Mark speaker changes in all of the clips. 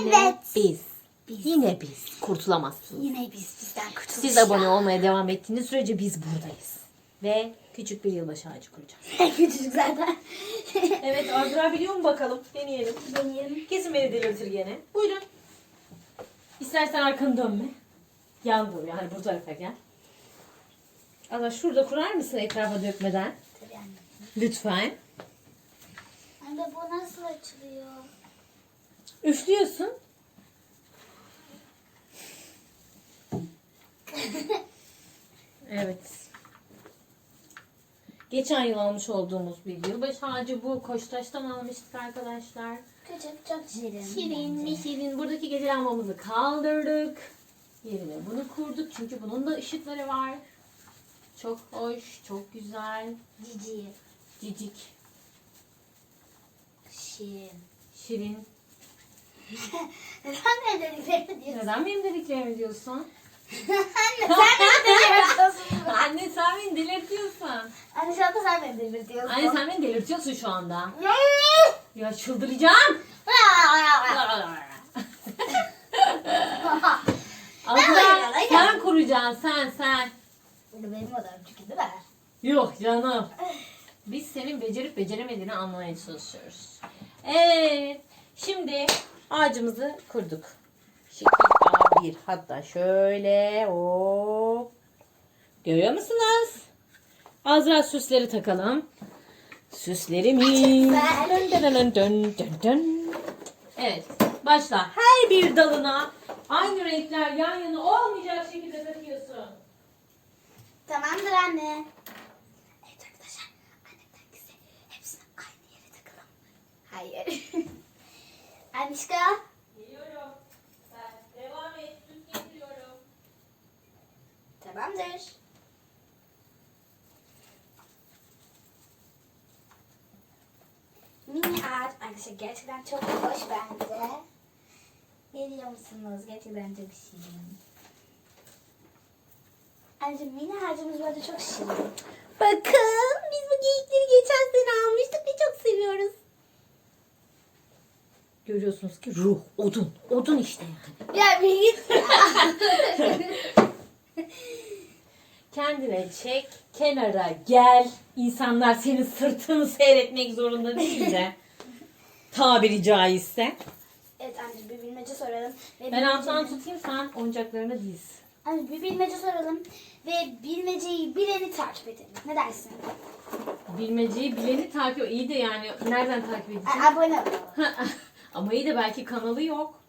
Speaker 1: Yine
Speaker 2: Evet.
Speaker 1: biz.
Speaker 2: Biz.
Speaker 1: Yine biz. Kurtulamazsınız.
Speaker 2: Yine biz bizden kurtulacağız.
Speaker 1: Siz abone olmaya devam ettiğiniz sürece biz buradayız. Ve küçük bir yılbaşı ağacı kuracağız.
Speaker 2: Küçücük zaten.
Speaker 1: Evet Azra biliyor mu bakalım? Deneyelim.
Speaker 2: Deneyelim.
Speaker 1: Kesin beni delirtir gene. Buyurun. İstersen arkanı dönme. Yan dur yani bu tarafa gel. Ama şurada kurar mısın etrafa dökmeden? Lütfen.
Speaker 2: Anne bu nasıl açılıyor?
Speaker 1: Üflüyorsun. evet. Geçen yıl almış olduğumuz bir yılbaşı ağacı bu. Koçtaş'tan almıştık arkadaşlar.
Speaker 2: Küçük çok şirin.
Speaker 1: Şirin mi şirin. Buradaki gece lambamızı kaldırdık. Yerine bunu kurduk. Çünkü bunun da ışıkları var. Çok hoş, çok güzel.
Speaker 2: Cici.
Speaker 1: Cicik,
Speaker 2: Şirin.
Speaker 1: şirin.
Speaker 2: Sen ne dediklerini diyorsun?
Speaker 1: Neden benim dediklerimi diyorsun?
Speaker 2: Anne sen ne delirtiyorsun?
Speaker 1: Anne sen beni delirtiyorsun.
Speaker 2: Anne şu anda sen beni delirtiyorsun.
Speaker 1: Anne sen beni delirtiyorsun şu anda. Ya çıldıracağım. Azra sen kuracaksın sen sen.
Speaker 2: Benim odam çünkü değil mi?
Speaker 1: Yok canım. Biz senin becerip beceremediğini anlamaya çalışıyoruz. Evet. Şimdi ağacımızı kurduk. Şekil A1 hatta şöyle hop. Görüyor musunuz? Azra süsleri takalım. Süslerimiz. Dön dön dön dön dön dön. Evet. Başla. Her bir dalına aynı renkler yan yana olmayacak şekilde takıyorsun.
Speaker 2: Tamamdır anne. Evet arkadaşlar. Annemden gizli hepsini aynı yere takalım. Hayır. Anişka.
Speaker 1: Geliyorum. Sen devam et. Süs getiriyorum.
Speaker 2: Tamamdır. Mini ağaç arkadaşlar gerçekten çok hoş bence. Geliyor musunuz? Gerçekten çok şirin. Anneciğim mini ağacımız böyle çok şirin.
Speaker 1: Bakın biz bu geyikleri geçen sene almıştık ve çok seviyoruz. Görüyorsunuz ki ruh, odun. Odun işte yani.
Speaker 2: Ya bir git.
Speaker 1: Kendine çek, kenara gel. İnsanlar senin sırtını seyretmek zorunda değil de. Tabiri caizse.
Speaker 2: evet anneciğim bir bilmece soralım. Ve
Speaker 1: Ben alttan tutayım sen oyuncaklarını diz.
Speaker 2: Anne bir bilmece soralım. Ve bilmeceyi bileni takip edelim. Ne dersin?
Speaker 1: Bilmeceyi bileni takip iyi de yani nereden takip edeceğim?
Speaker 2: Abone ol.
Speaker 1: Ama iyi de belki kanalı yok.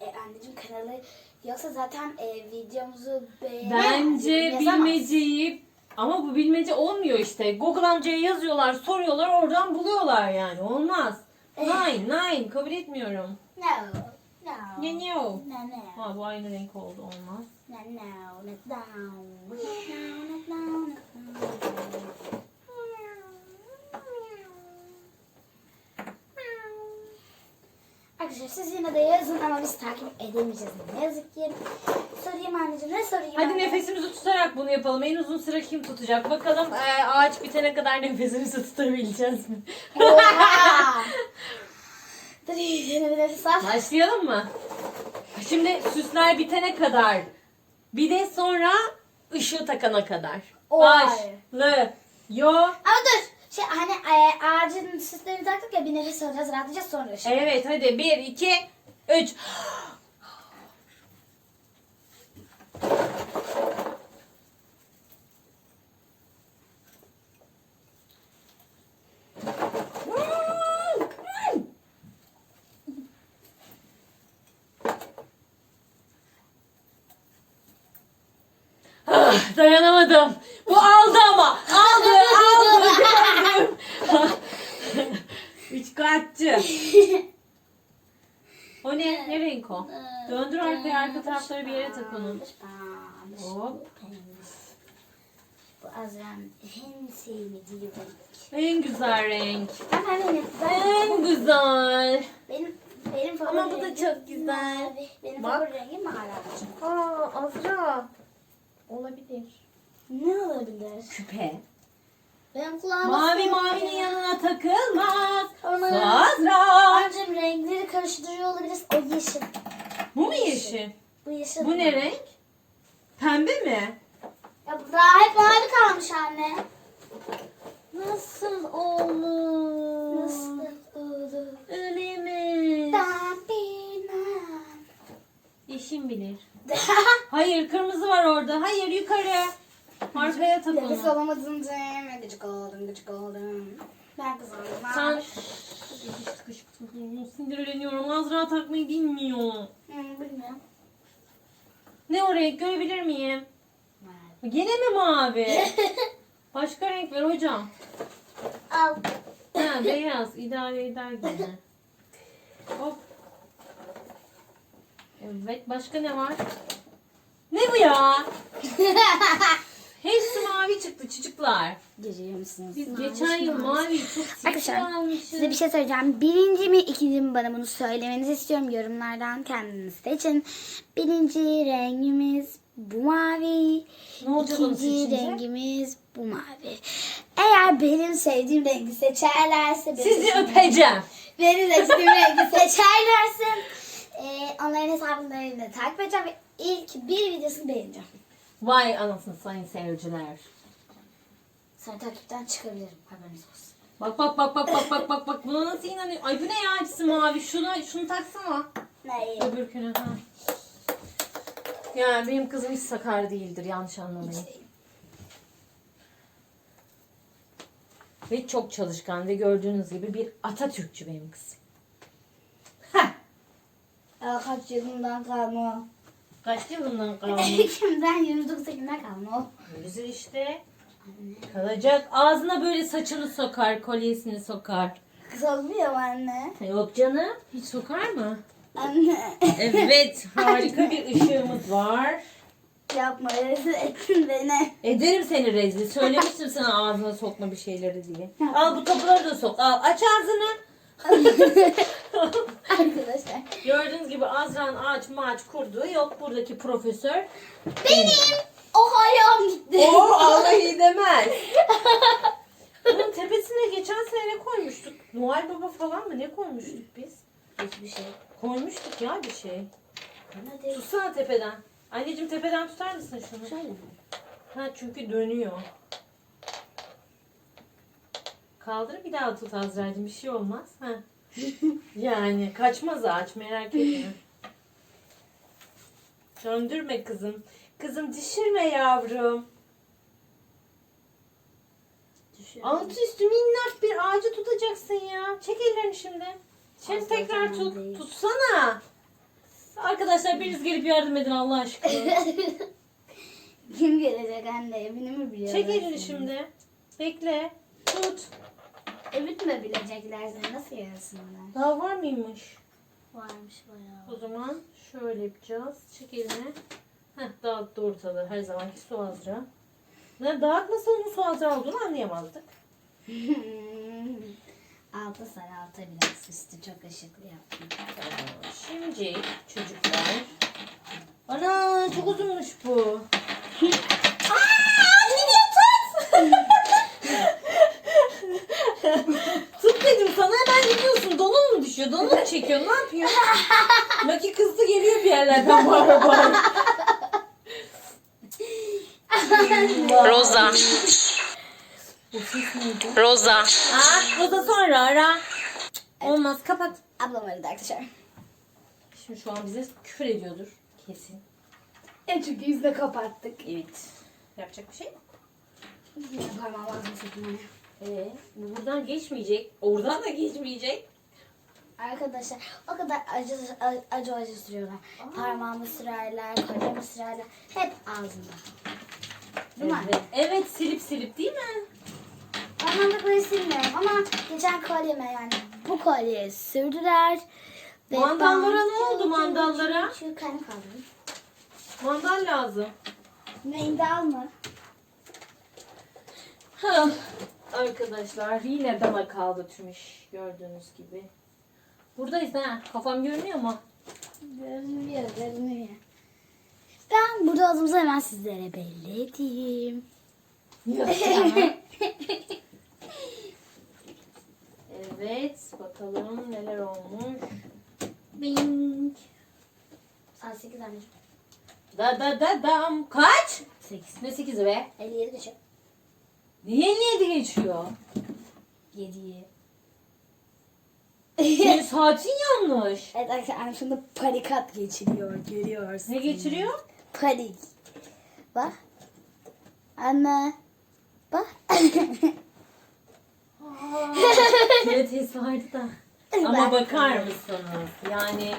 Speaker 2: E, anneciğim kanalı yoksa zaten e, videomuzu.
Speaker 1: Bence
Speaker 2: yazamaz.
Speaker 1: bilmeceyi ama bu bilmece olmuyor işte. Google amcaya yazıyorlar, soruyorlar, oradan buluyorlar yani. Olmaz. Nine, nine. Kabul etmiyorum.
Speaker 2: No. No.
Speaker 1: Ne ne o?
Speaker 2: No, no.
Speaker 1: Ha bu aynı renk oldu. Olmaz.
Speaker 2: No, no. Not down. Not down, not down, not down. Arkadaşlar siz yine de yazın ama biz takip edemeyeceğiz. Ne yazık ki. Sorayım anneciğim ne sorayım
Speaker 1: Hadi
Speaker 2: anne?
Speaker 1: nefesimizi tutarak bunu yapalım. En uzun süre kim tutacak? Bakalım e, ağaç bitene kadar nefesimizi tutabileceğiz mi?
Speaker 2: Oha! Dur yine bir nefes al.
Speaker 1: Başlayalım mı? Şimdi süsler bitene kadar. Bir de sonra ışığı takana kadar.
Speaker 2: Oy.
Speaker 1: Başlıyor.
Speaker 2: Ama dur. Şey hani e, ağacın süslerini taktık ya bir nefes alacağız rahatlayacağız sonra ışık.
Speaker 1: Evet hadi 1, 2, 3. Ah, dayanamadım. Bu aldı ama. Aldı, aldı. Üç katçı. O ne? Ne renk o? Döndür arkaya arka tarafları bir yere tak onu. Hop.
Speaker 2: Bu Azra'nın en sevmediği renk.
Speaker 1: En güzel renk.
Speaker 2: Ben benim,
Speaker 1: En güzel.
Speaker 2: benim, benim favori
Speaker 1: Ama bu da
Speaker 2: rengim
Speaker 1: çok güzel.
Speaker 2: mavi. Benim
Speaker 1: Bak.
Speaker 2: favori rengim mavi.
Speaker 1: Aa Azra. Olabilir.
Speaker 2: Ne olabilir?
Speaker 1: Küpe.
Speaker 2: Benim kulağıma
Speaker 1: Mavi mavinin yanına takılmaz. Su Azra.
Speaker 2: Anneciğim renkleri karıştırıyor olabiliriz. O yeşil.
Speaker 1: Bu mu yeşil?
Speaker 2: Bu yeşil.
Speaker 1: Bu ne renk? Pembe mi?
Speaker 2: Ya bu daha hep mavi kalmış anne.
Speaker 1: Nasıl olur?
Speaker 2: Nasıl olur? Bilmem.
Speaker 1: Eşim bilir. Hayır kırmızı var orada. Hayır yukarı. Arkaya tak
Speaker 2: Nefes
Speaker 1: onu.
Speaker 2: alamadım Cem. Gıcık oldum, gıcık oldum. Ben kızardım.
Speaker 1: Sen sinirleniyorum. Azra takmayı bilmiyor.
Speaker 2: Hı, bilmiyorum.
Speaker 1: Ne o renk görebilir miyim?
Speaker 2: Mavi.
Speaker 1: Gene mi mavi? Başka renk ver hocam.
Speaker 2: Al.
Speaker 1: Ha beyaz idare eder gene. Hop. Evet başka ne var? Ne bu ya? Hepsi mavi çıktı çocuklar.
Speaker 2: Görüyor musunuz?
Speaker 1: Biz
Speaker 2: Mavi,
Speaker 1: geçen yıl
Speaker 2: mavi.
Speaker 1: mavi çok
Speaker 2: Arkadaşlar
Speaker 1: almışız.
Speaker 2: size bir şey söyleyeceğim. Birinci mi ikinci mi bana bunu söylemenizi istiyorum. Yorumlardan kendiniz seçin. Birinci rengimiz bu mavi.
Speaker 1: Ne olacak
Speaker 2: İkinci
Speaker 1: seçince?
Speaker 2: rengimiz bu mavi. Eğer benim sevdiğim rengi seçerlerse benim
Speaker 1: Sizi öpeceğim.
Speaker 2: benim seçtiğim rengi seçerlerse e, onların hesablarını da takip edeceğim ve ilk bir videosunu beğeneceğim.
Speaker 1: Vay anasını sayın seyirciler.
Speaker 2: Sonra takipten çıkabilirim. Haberiniz olsun.
Speaker 1: Bak bak bak bak bak bak bak bak buna nasıl inanıyor? Ay bu ne ya hepsi mavi. Şunu şunu taksana.
Speaker 2: Neyi?
Speaker 1: Öbürküne ha. Yani benim kızım hiç sakar değildir yanlış anlamayın. Ve çok çalışkan ve gördüğünüz gibi bir Atatürkçü benim kızım. Heh.
Speaker 2: Kaç yılından kalma
Speaker 1: Kaç yılından kalmış?
Speaker 2: Kimden 29'dakinden kalma o.
Speaker 1: Güzel işte. Kalacak. Ağzına böyle saçını sokar, kolyesini sokar.
Speaker 2: Kız olmuyor mu anne?
Speaker 1: Yok canım. Hiç sokar mı?
Speaker 2: Anne.
Speaker 1: Evet. harika bir ışığımız var.
Speaker 2: Yapma rezil ettin beni.
Speaker 1: Ederim seni rezil. Söylemiştim sana ağzına sokma bir şeyleri diye. Al bu kapıları da sok. Al aç ağzını.
Speaker 2: Arkadaşlar.
Speaker 1: Gördüğünüz gibi Azra'nın ağaç maaç kurduğu yok. Buradaki profesör.
Speaker 2: Benim o ayağım gitti.
Speaker 1: O Allah'ı demez. Bunun tepesine geçen sene ne koymuştuk? Noel Baba falan mı? Ne koymuştuk biz?
Speaker 2: Hiçbir şey.
Speaker 1: Koymuştuk ya bir şey.
Speaker 2: Bana değil.
Speaker 1: Tutsana tepeden. Anneciğim tepeden tutar mısın şunu?
Speaker 2: Şöyle mi?
Speaker 1: Ha çünkü dönüyor. Kaldır bir daha tut Azra'cığım bir şey olmaz. Ha. yani kaçmaz ağaç merak etme. Döndürme kızım. Kızım düşürme yavrum.
Speaker 2: Düşüyor.
Speaker 1: Altı üstü minnak bir ağacı tutacaksın ya. Çek ellerini şimdi. Şimdi tekrar tut.
Speaker 2: değil.
Speaker 1: Tutsana. Arkadaşlar biriniz gelip yardım edin Allah aşkına.
Speaker 2: Kim gelecek anne? Evini mi biliyorlar?
Speaker 1: Çek elini şimdi. Bekle. Tut.
Speaker 2: Evini mi bilecekler seni? Nasıl gelsinler?
Speaker 1: Daha var mıymış?
Speaker 2: Varmış bayağı.
Speaker 1: O zaman şöyle yapacağız. Çek elini. Heh, dağıttı ortalığı. Her zamanki su azra. Ne dağıtmasa onun su azra olduğunu anlayamazdık.
Speaker 2: altı sarı altı biraz üstü çok ışıklı yaptım.
Speaker 1: Şimdi çocuklar. Ana çok uzunmuş bu. Aa, gidiyor tut. tut dedim sana hemen gidiyorsun. Donun mu çekiyor? Ne yapıyor? Maki kızdı geliyor bir yerlerden bu araba.
Speaker 3: Roza.
Speaker 1: Neydi?
Speaker 3: Roza.
Speaker 1: Aa, o da sonra ara. Olmaz kapat.
Speaker 2: Ablam öldü arkadaşlar.
Speaker 1: Şimdi şu an bize küfür ediyordur. Kesin.
Speaker 2: E çünkü yüzde kapattık.
Speaker 1: Evet. Yapacak bir şey yok.
Speaker 2: Yine parmağım ağzıma soktum anne.
Speaker 1: Ee, bu buradan geçmeyecek. Oradan da geçmeyecek.
Speaker 2: Arkadaşlar o kadar acı acı acı, sürüyorlar. Parmağımı sürerler, kolyemi sürerler. Hep ağzımda. Değil mi?
Speaker 1: Evet. evet silip silip değil mi?
Speaker 2: Parmağımda silmiyorum ama geçen kolyeme yani bu kolyeye sürdüler. Ve
Speaker 1: Mandallara ne oldu mandallara?
Speaker 2: Şu kalem kaldım.
Speaker 1: Mandal lazım.
Speaker 2: Mendal mı?
Speaker 1: Hah. Arkadaşlar yine bana kaldı tüm iş gördüğünüz gibi. Buradayız ha. Kafam görünüyor mu?
Speaker 2: Görünüyor, görünüyor. Ben burada olduğumuzu hemen sizlere belli edeyim.
Speaker 1: Evet bakalım neler olmuş.
Speaker 2: Bing. Saat 8 anneciğim.
Speaker 1: Da da da dam. Kaç?
Speaker 2: 8.
Speaker 1: Ne 8'i be?
Speaker 2: 57 geçiyor.
Speaker 1: Niye 57 geçiyor?
Speaker 2: 7'yi.
Speaker 1: Senin saatin yanlış.
Speaker 2: Evet arkadaşlar şimdi panikat geçiriyor. Görüyorsun.
Speaker 1: Ne geçiriyor?
Speaker 2: Panik. Bak. Anne. Bak.
Speaker 1: TRT vardı da. Ama bakar mısınız? Yani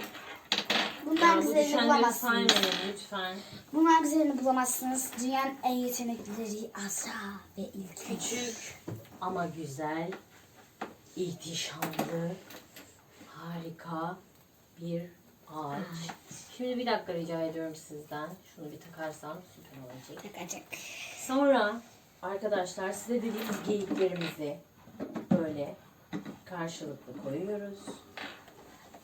Speaker 2: Bunlar
Speaker 1: ya bu
Speaker 2: güzelini
Speaker 1: düşenleri
Speaker 2: bulamazsınız.
Speaker 1: saymayın lütfen.
Speaker 2: Bunlar güzelini bulamazsınız. Dünyanın en yeteneklileri Azra ve İlk.
Speaker 1: Küçük ama güzel, ihtişamlı, harika bir ağaç. Şimdi bir dakika rica ediyorum sizden. Şunu bir takarsam süper olacak.
Speaker 2: Takacak.
Speaker 1: Sonra arkadaşlar size dediğimiz geyiklerimizi böyle karşılıklı koyuyoruz.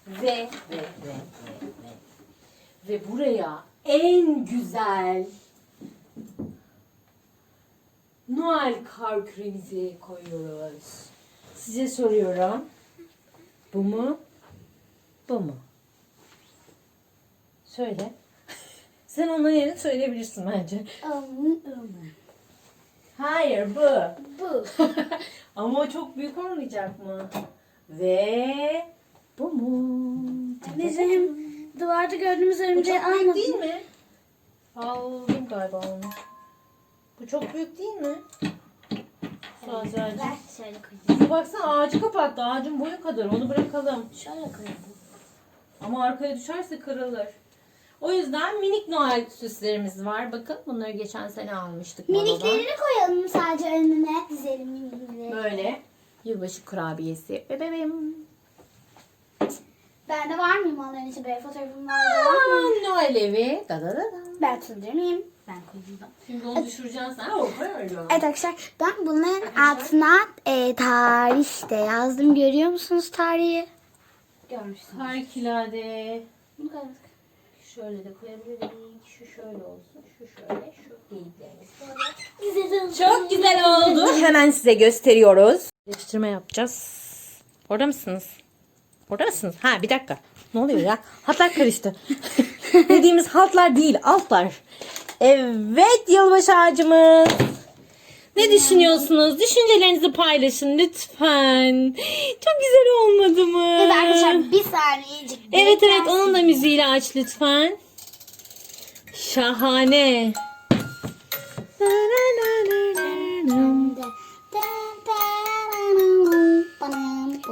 Speaker 1: Ve ve ve ve ve ve buraya en güzel Noel kar küremizi koyuyoruz. Size soruyorum. Bu mu? Bu mu? Söyle. Sen onların yerini söyleyebilirsin bence. Hayır bu.
Speaker 2: Bu.
Speaker 1: Ama o çok büyük olmayacak mı? Ve bu mu?
Speaker 2: Anneciğim duvarda gördüğümüz
Speaker 1: Bu
Speaker 2: örümceği
Speaker 1: çok büyük değil mi? Aldım galiba onu. Bu çok büyük değil mi? Sadece
Speaker 2: şöyle koyayım.
Speaker 1: Bir baksana ağacı kapattı. Ağacın boyu kadar. Onu bırakalım.
Speaker 2: Şöyle koyalım.
Speaker 1: Ama arkaya düşerse kırılır. O yüzden minik Noel süslerimiz var. Bakın bunları geçen sene almıştık.
Speaker 2: Miniklerini koyalım sadece önüne. Dizelim minikleri.
Speaker 1: Böyle. Yılbaşı kurabiyesi. Bebeğim.
Speaker 2: Ben de var mıyım onların için? Böyle fotoğrafım var?
Speaker 1: Aa, Noel evi. Da da da da.
Speaker 2: Ben tutabilir miyim? Ben koyayım.
Speaker 1: Şimdi onu düşüreceksin sen. Oh.
Speaker 2: Evet arkadaşlar ben bunların altına e, tarih de yazdım. Görüyor musunuz tarihi? Görmüşsünüz.
Speaker 1: Harikulade.
Speaker 2: Bunu koyduk.
Speaker 1: Şöyle de koyabiliriz. Şu şöyle olsun. Şu şöyle. Şu geyiklerimiz.
Speaker 2: Güzel.
Speaker 1: Çok güzel oldu. Hemen size gösteriyoruz. Değiştirme yapacağız. Orada mısınız? Orada mısınız? Ha bir dakika. Ne oluyor ya? Hatlar karıştı. Dediğimiz hatlar değil altlar. Evet yılbaşı ağacımız. Ne düşünüyorsunuz? Düşüncelerinizi paylaşın lütfen. Çok güzel olmadı mı?
Speaker 2: Evet arkadaşlar bir saniyecik.
Speaker 1: Evet evet onun da müziğiyle aç lütfen. Şahane.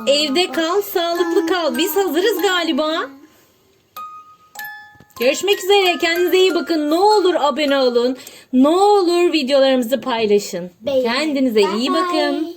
Speaker 1: Evde kal, sağlıklı kal. Biz hazırız galiba. Görüşmek üzere. Kendinize iyi bakın. Ne olur abone olun. Ne olur videolarımızı paylaşın.
Speaker 2: Beğenin.
Speaker 1: Kendinize iyi bakın.